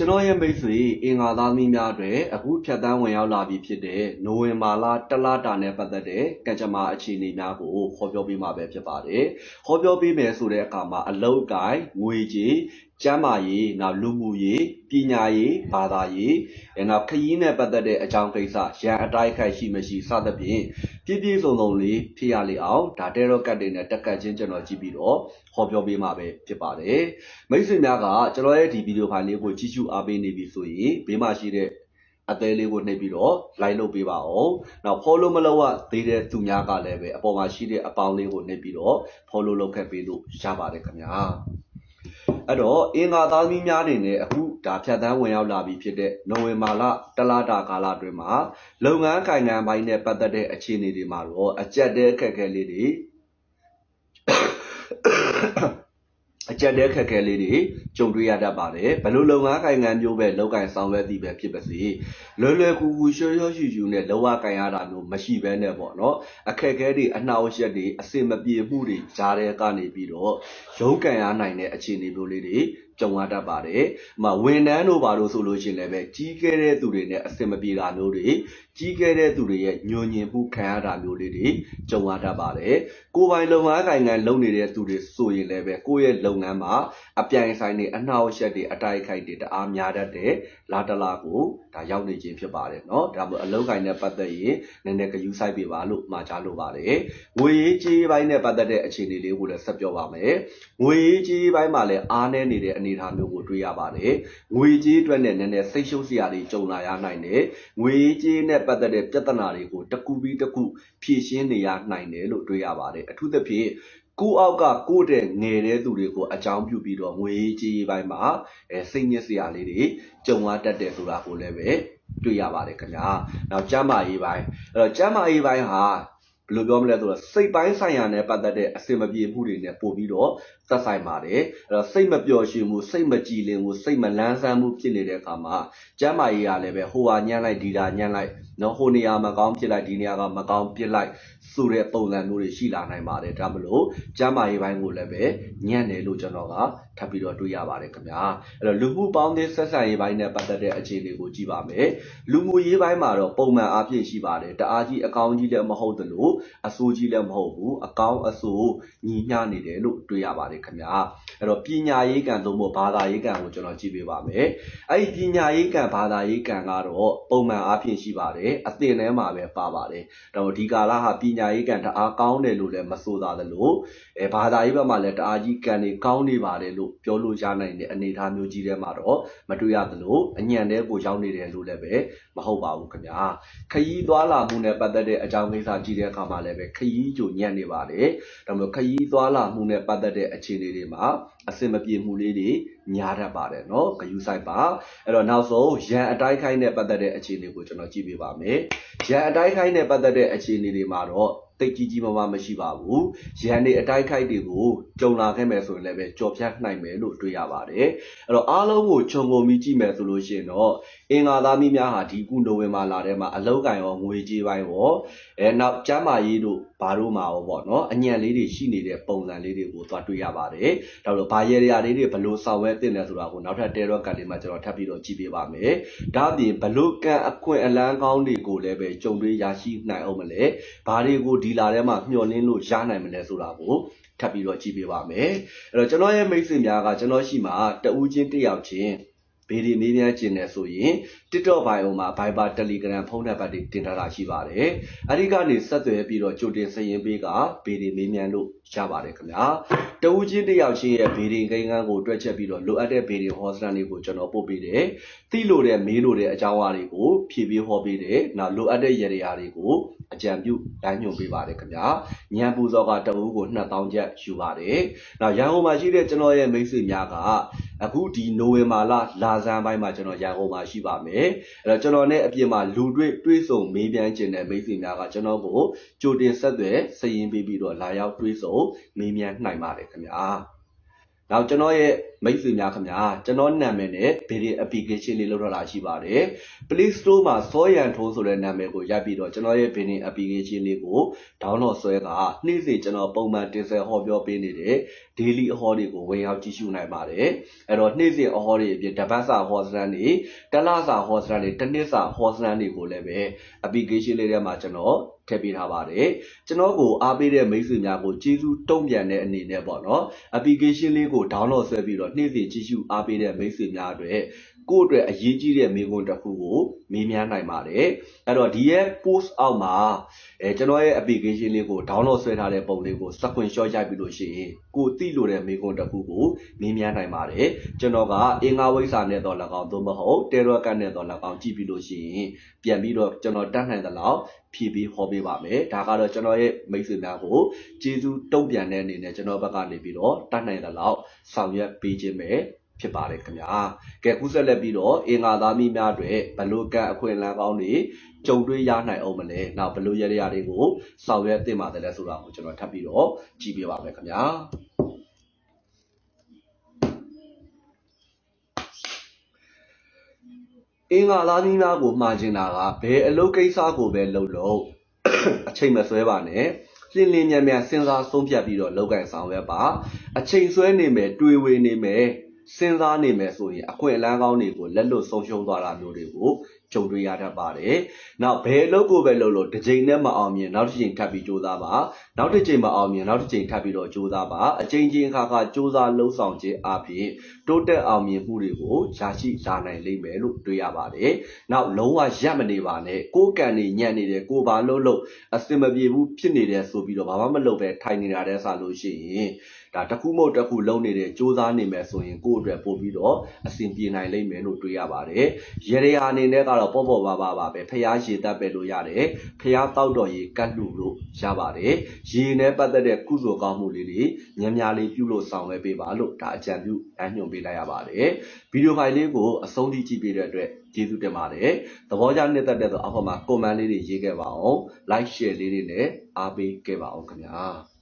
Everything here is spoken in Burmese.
ကျွန်တော်ရဲ့မိတ်ဆွေအင်္ဂါသားမီးများတွေအခုဖြတ်တန်းဝင်ရောက်လာပြီဖြစ်တဲ့နိုဝင်ဘာလတလတာနဲ့ပတ်သက်တဲ့ကံကြမ္မာအခြေအနေများကိုဟောပြောပေးမှာပဲဖြစ်ပါတယ်။ဟောပြောပေးမယ်ဆိုတဲ့အခါမှာအလုတ်ကိုင်းငွေကြေး ကျမ်းမာရေးနောက်လူမှုရေးပညာရေးဘာသာရေးအဲနောက်ခရီးနဲ့ပတ်သက်တဲ့အကြောင်းကိစ္စရန်အတိုက်ခိုက်ရှိမရှိစသဖြင့်ပြည့်ပြည့်စုံစုံလေးဖြစ်ရလေအောင်ဒါတဲရော့ကတ်တွေနဲ့တက်ကတ်ချင်းကျွန်တော်ကြည့်ပြီးတော့ဟောပြောပေးမှာပဲဖြစ်ပါတယ်မိတ်ဆွေများကကျွန်တော်ရဲ့ဒီဗီဒီယိုဖိုင်လေးကိုကြည့်ရှုအားပေးနေပြီဆိုရင်ဘေးမှာရှိတဲ့အသေးလေးကိုနှိပ်ပြီးတော့ like လုပ်ပေးပါအောင်။နောက် follow မလုပ်ရသေးတဲ့သူများကလည်းပဲအပေါ်မှာရှိတဲ့အပေါင်းလေးကိုနှိပ်ပြီးတော့ follow လုပ်ခဲ့ပေးလို့ရပါတယ်ခင်ဗျာ။ အဲ့တော့အင်္ဂါသားမီးများအနေနဲ့အခုဒါဖြတ်တန်းဝင်ရောက်လာပြီဖြစ်တဲ့နိုဝင်ဘာလတလတာကာလအတွင်းမှာလုပ်ငန်းကိုင်ငံပိုင်းနဲ့ပတ်သက်တဲ့အခြေအနေတွေမှာတော့အကြက်တဲအခက်အခဲလေးတွေ အကြက်တဲခက်ခဲလေးတွေကြုံတွေ့ရတတ်ပါတယ်ဘယ်လိုလုပ်ငန်းကိုင်ငံမျိုးပဲလုပ်ကင်ဆောင်ရွက်သည်ပဲဖြစ်ပါစေလွယ်လွယ်ကူကူရှောရှောရှူရှူနဲ့လောကကင်ရတာမျိုးမရှိဘဲနဲ့ပေါ့နော်အခက်ခဲတွေအနှောက်အယှက်တွေအစင်မပြေမှုတွေကြားတဲ့ကနေပြီးတော့ရုန်းကန်ရနိုင်တဲ့အခြေအနေမျိုးလေးတွေ ကြုံရတတ်ပါတယ်။မဝန်ထမ်းတို့ဘာလို့ဆိုလို့ရှိရင်လည်းပဲကြီးခဲ့တဲ့သူတွေနဲ့အဆင်မပြေတာမျိုးတွေကြီးခဲ့တဲ့သူတွေရဲ့ညွန်ညင်မှုခံရတာမျိုးလေးတွေကြုံရတတ်ပါတယ်။ကိုယ်ပိုင်လုပ်ငန်းကိုင်ငံလုပ်နေတဲ့သူတွေဆိုရင်လည်းပဲကိုယ့်ရဲ့လုပ်ငန်းမှာအပြိုင်ဆိုင်တွေအနှောက်အယှက်တွေအတိုက်ခိုက်တွေတအားများတတ်တဲ့လာတလာကိုဒါရောက်နေခြင်းဖြစ်ပါတယ်เนาะဒါမှမဟုတ်အလုပ်ကိုင်နဲ့ပတ်သက်ရင်နည်းနည်းဂယူးဆိုင်ပေးပါလို့မှာကြားလိုပါတယ်။ငွေရေးကြေးပိုင်းနဲ့ပတ်သက်တဲ့အခြေအနေလေးကိုလည်းဆက်ပြောပါမယ်။ငွေရေးကြေးပိုင်းမှာလည်းအားနည်းနေတဲ့အနေ ေအထားမျိုးကိုတွေ့ရပါတယ်။ငွေကြေးအတွက်နဲ့နည်းနည်းစိတ်ရှုပ်စရာတွေကြုံလာရနိုင်တယ်။ငွေကြေးနဲ့ပတ်သက်တဲ့ပြဿနာတွေကိုတစ်ခုပြီးတစ်ခုဖြေရှင်းနေရနိုင်တယ်လို့တွေ့ရပါတယ်။အထူးသဖြင့်ကိုအောက်ကကိုတဲ့ငယ်တဲ့သူတွေကိုအကြောင်းပြုပြီးတော့ငွေကြေးပိုင်းမှာအဲစိတ်ညစ်စရာလေးတွေကြုံရတတ်တယ်ဆိုတာကိုလည်းပဲတွေ့ရပါတယ်ခင်ဗျာ။နောက်ကျမ်းမာရေးပိုင်းအဲ့တော့ကျမ်းမာရေးပိုင်းဟာ ဘယ်လိုပြောမလဲဆိုတော့စိတ်ပိုင်းဆိုင်ရာနဲ့ပတ်သက်တဲ့အစင်မပြေမှုတွေနဲ့ပို့ပြီးတော့သက်ဆိုင်ပါတယ်အဲ့တော့စိတ်မပျော်ရွှင်မှုစိတ်မကြည်လင်မှုစိတ်မလန်းဆန်းမှုဖြစ်နေတဲ့အခါမှာကျမ်းမာရေးကလည်းပဲဟိုဟာညံ့လိုက်ဒီဟာညံ့လိုက်နော်ဟိုနေရာမကောင်းဖြစ်လိုက်ဒီနေရာကမကောင်းဖြစ်လိုက်ဆိုတဲ့ပုံစံမျိုးတွေရှိလာနိုင်ပါတယ်ဒါမလို့ကျမ်းမာရေးပိုင်းကိုလည်းပဲညံ့တယ်လို့ကျွန်တော်ကထပ်ပြီးတော့တွေးရပါတယ်ခင်ဗျာအဲ့တော့လူမှုပေါင်းသင်းဆက်ဆံရေးပိုင်းနဲ့ပတ်သက်တဲ့အခြေအနေကိုကြည့်ပါမယ်လူမှုရေးပိုင်းမှာတော့ပုံမှန်အားဖြင့်ရှိပါတယ်တအားကြီးအကောင်းကြီးလည်းမဟုတ်သလိုအဆိုးကြီးလည်းမဟုတ်ဘူးအကောင်းအဆိုးညီမျှနေတယ်လို့တွေးရပါတယ်ခင်ဗျာအဲ့တော့ပညာရေးကံသုံးဖို့ဘာသာရေးကံကိုကျွန်တော်ကြည့်ပေးပါမယ်အဲ့ဒီပညာရေးကံဘာသာရေးကံကတော့ပုံမှန်အားဖြင့်ရှိပါတယ်အသင်ထဲမှာပဲပါပါတယ်ဒါတော့ဒီကာလဟာပညာရေးကံတအားကောင်းတယ်လို့လည်းမဆိုသာသလိုအဲဘာသာရေးဘက်မှာလည်းတအားကြီးကံတွေကောင်းနေပါတယ်လို့ပြောလို့ရနိုင်တဲ့အနေအထားမျိုးကြီးထဲမှာတော့မတွေ့ရသလိုအညံတဲ့ကိုရောက်နေတယ်လို့လည်းပဲမဟုတ်ပါဘူးခင်ဗျာခရီးသွားလာမှုနဲ့ပတ်သက်တဲ့အကြောင်းကိစ္စကြည့်တဲ့အခါမှာလည်းပဲ ခရီးကြိုညံ့နေပါတယ် ဒါမှမဟုတ်ခရီးသွားလာမှုနဲ့ ပတ်သက်တဲ့ အခြေအနေတွေမှာ အစင်မပြေမှုလေးတွေများတတ်ပါတယ်เนาะဂယူဆိုင်ပါအဲ့တော့နောက်ဆုံးရန်အတိုက်ခိုက်နဲ့ပတ်သက်တဲ့အခြေအနေကိုကျွန်တော်ကြည့်ပေးပါမယ်ရန်အတိုက်ခိုက်နဲ့ပတ်သက်တဲ့အခြေအနေတွေမှာတော့တိတ်ကြီးကြီးမားမားမရှိပါဘူးရန်တွေအတိုက်ခိုက်တွေကိုကြုံလာခဲ့မယ်ဆိုရင်လည်းပဲကြော်ဖြတ်နိုင်မယ်လို့တွေးရပါတယ်အဲ့တော့အားလုံးကိုခြုံငုံပြီးကြည့်မယ်ဆိုလို့ရှိရင်တော့အင်္ဂါသားမိများဟာဒီခုနိုဝင်ဘာလာထဲမှာအလောက်ကင်ရောငွေကြေးပိုင်းရောအဲနောက်ကျမ်းမာရေးတို့ဘာတို့မှာရောပေါ့နော်အညံလေးတွေရှိနေတဲ့ပုံစံလေးတွေကိုသွားတွေ့ရပါတယ်ဒါလို့ဘာ ရေရာလေးတွေဘလို့ဆောင်ဝဲတင်တယ်ဆိုတာကိုနောက်ထပ်တဲရော့ကတ်လေးမှာကျွန်တော်ထပ်ပြီးတော့ကြည့်ပေးပါမယ်ဒါအပြင်ဘလို့ကန်အခွင့်အလန်းကောင်းတွေကိုလည်းပဲကြုံတွေ့ရရှိနိုင်အောင်မလဲဘာတွေကိုဒီလာထဲမှာမျှော်လင့်လို့ရနိုင်မလဲဆိုတာကိုထပ်ပြီးတော့ကြည့်ပေးပါမယ်အဲ့တော့ကျွန်တော်ရဲ့မိတ်ဆွေများကကျွန်တော်ရှိမှာတဦးချင်းတယောက်ချင်းဘေဒီမေးမြန်းကျင်တယ်ဆိုရင် TikTok bio မှာ Viber Telegram ဖုန်းနံပါတ်တွေတင်ထားတာရှိပါတယ်။အဲဒီကနေဆက်သွယ်ပြီးတော့ကြိုတင်စာရင်းပေးကဘေဒီမေးမြန်းလို့ရပါတယ်ခင်ဗျာ။တဦးချင်းတယောက်ချင်းရဲ့ဘေဒီကိန်းကန်းကိုတွက်ချက်ပြီးတော့လိုအပ်တဲ့ဘေဒီဟောစတန်တွေကိုကျွန်တော်ပို့ပေးတယ်။သိလို့တဲ့မေးလို့တဲ့အကြောင်းအရာတွေကိုဖြည့်ပြီးဟောပေးတယ်။နောက်လိုအပ်တဲ့ရည်ရည်တွေကိုအကြံပြုလမ်းညွှန်ပေးပါတယ်ခင်ဗျာ။ညံပူစောကတဦးကို2000ကျပ်ယူပါတယ်။နောက်ရန်ကုန်မှာရှိတဲ့ကျွန်တော်ရဲ့မိတ်ဆွေများကအခုဒီနိုဝင်ဘာလလာဇန်ပိုင်းမှာကျွန်တော်ရန်ကုန်မှာရှိပါမယ်အဲ့တော့ကျွန်တော်နဲ့အပြင်မှာလူတွေ့တွေးဆုံမေးမြန်းခြင်းတဲ့မိတ်ဆွေများကကျွန်တော်ကိုကြိုတင်ဆက်သွယ်စည်ရင်ပေးပြီးတော့လာရောက်တွေးဆုံမေးမြန်းနိုင်ပါတယ်ခင်ဗျာ နောက်ကျွန်တော်ရဲ့မိတ်ဆွေများခင်ဗျာကျွန်တော်နာမည်နဲ့ဗီဒီယို application လေးလုပ်ထားတာရှိပါတယ် Play Store မှာစောရန်ထိုးဆိုတဲ့နာမည်ကိုရိုက်ပြီးတော့ကျွန်တော်ရဲ့ဗီဒီယို application လေးကို download ဆွဲကနေ့စဉ်ကျွန်တော်ပုံမှန်တင်ဆက်ဟောပြောပေးနေတဲ့ daily အဟောတွေကိုဝင်ရောက်ကြည့်ရှုနိုင်ပါတယ်အဲ့တော့နေ့စဉ်အဟောတွေအပြင်တပတ်စာဟောစရန်တွေတလစာဟောစရန်တွေတစ်နှစ်စာဟောစရန်တွေကိုလည်းပဲ application လေးထဲမှာကျွန်တော် ထည့်ပေးထားပါတယ်ကျွန်တော်ကိုအားပေးတဲ့မိတ်ဆွေများကိုကျေးဇူးတုံ့ပြန်တဲ့အနေနဲ့ပေါ့နော် application လေးကို download ဆွဲပြီးတော့နေ့စဉ်ကြည့်ရှုအားပေးတဲ့မိတ်ဆွေများအတွက်ကိုယ့်အတွက်အရေးကြီးတဲ့မိကွန်းတစ်ခုကိုမေးမြန်းနိုင်ပါတယ်အဲ့တော့ဒီရဲ့ post အောက်မှာအဲကျွန်တော်ရဲ့ application လေးကို download ဆွဲထားတဲ့ပုံလေးကို screenshot ရိုက်ပြီးလို့ရှိရင်ကိုသိလို့တဲ့မိကွန်းတစ်ခုကိုမေးမြန်းနိုင်ပါတယ်ကျွန်တော်ကအင်္ဂါဝိစာနဲ့တော့၎င်းသို့မဟုတ် Telegram နဲ့တော့၎င်းကြည့်ပြီးလို့ရှိရင်ပြန်ပြီးတော့ကျွန်တော်တတ်နိုင်သလောက် ဖြည့်ပြီးဟောပေးပါမယ်ဒါကတော့ကျွန်တော်ရဲ့မိတ်ဆွေများကိုကျေးဇူးတုံ့ပြန်တဲ့အနေနဲ့ကျွန်တော်ဘက်ကနေပြီးတော့တတ်နိုင်သလောက်ဆောင်ရွက်ပေးခြင်းပဲဖြစ်ပါတယ်ခင်ဗျာကဲခုဆက်လက်ပြီးတော့အင်္ဂါသားမိများတွေဘလို့ကတ်အခွင့်အလမ်းကောင်းတွေကြုံတွေ့ရနိုင်အောင်မလဲနောက်ဘလို့ရရတွေကိုဆောင်ရွက်သင့်ပါတယ်လဲဆိုတာကိုကျွန်တော်ထပ်ပြီးတော့ကြည့်ပြပါမယ်ခင်ဗျာ အင်္ဂါသားမိများကို မှာကျင်တာက ဘယ်အလုပ်ကိစ္စကိုပဲလုပ်လို့အချိန်မဆွဲပါနဲ့လင်းလင်းမြန်မြန် စဉ်းစားဆုံးဖြတ်ပြီးတော့လောက်ကင်ဆောင်ရွက်ပါ အချိန်ဆွဲနေမယ် တွေးဝေနေမယ် စဉ်းစားနေမယ်ဆိုရင်အခွင့်အလမ်းကောင်းတွေကိုလက်လွတ်ဆုံးရှုံးသွားတာမျိုးတွေကိုကြုံတွေ့ရတတ်ပါတယ်။နောက်ဘယ်အလုပ်ကိုပဲလုပ်လို့တစ်ချိန်နဲ့မအောင်မြင်နောက်တစ်ချိန်ထပ်ပြီးကြိုးစားပါ။နောက်တစ်ချိန်မအောင်မြင်နောက်တစ်ချိန်ထပ်ပြီးတော့ကြိုးစားပါ။အချိန်ချင်းအခါခါကြိုးစားလှုပ်ဆောင်ခြင်းအပြင်တိုးတက်အောင်မြင်မှုတွေကိုရရှိလာနိုင်လိမ့်မယ်လို့တွေ့ရပါတယ်။နောက်လုံးဝရပ်မနေပါနဲ့ကိုယ်ကန်နေညံ့နေတယ်ကိုဘာလို့လို့အစင်မပြေဘူးဖြစ်နေတယ်ဆိုပြီးတော့ဘာမှမလုပ်ပဲထိုင်နေတာတဲ့ဆလို့ရှိရင်ဒါတစ်ခုမဟုတ်တစ်ခုလုံးနေတဲ့စူးစမ်းနေမယ်ဆိုရင်ကိုယ့်အတွက်ပို့ပြီးတော့အဆင်ပြေနိုင်လိမ့်မယ်လို့တွေးရပါတယ်။ရေရာအနေနဲ့ကတော့ပေါ့ပေါ့ပါပါပါပဲဖျားရေတက်ပဲလို့ရတယ်။ဖျားတောက်တော်ရေကတ်လူလို့ရပါတယ်။ရေနဲ့ပတ်သက်တဲ့ကုသိုလ်ကောင်းမှုလေးတွေများများလေးပြုလို့ဆောင်ရွက်ပေးပါလို့ဒါအကြံပြုအညွှန်ပေးလိုက်ရပါတယ်။ဗီဒီယိုဖိုင်လေးကိုအဆုံးထိကြည့်ပေးတဲ့အတွက်ကျေးဇူးတင်ပါတယ်။သဘောကျနှစ်သက်တဲ့ဆိုအောက်မှာ comment လေးတွေရေးခဲ့ပါအောင်။ like share လေးတွေနဲ့အားပေးခဲ့ပါအောင်ခင်ဗျာ။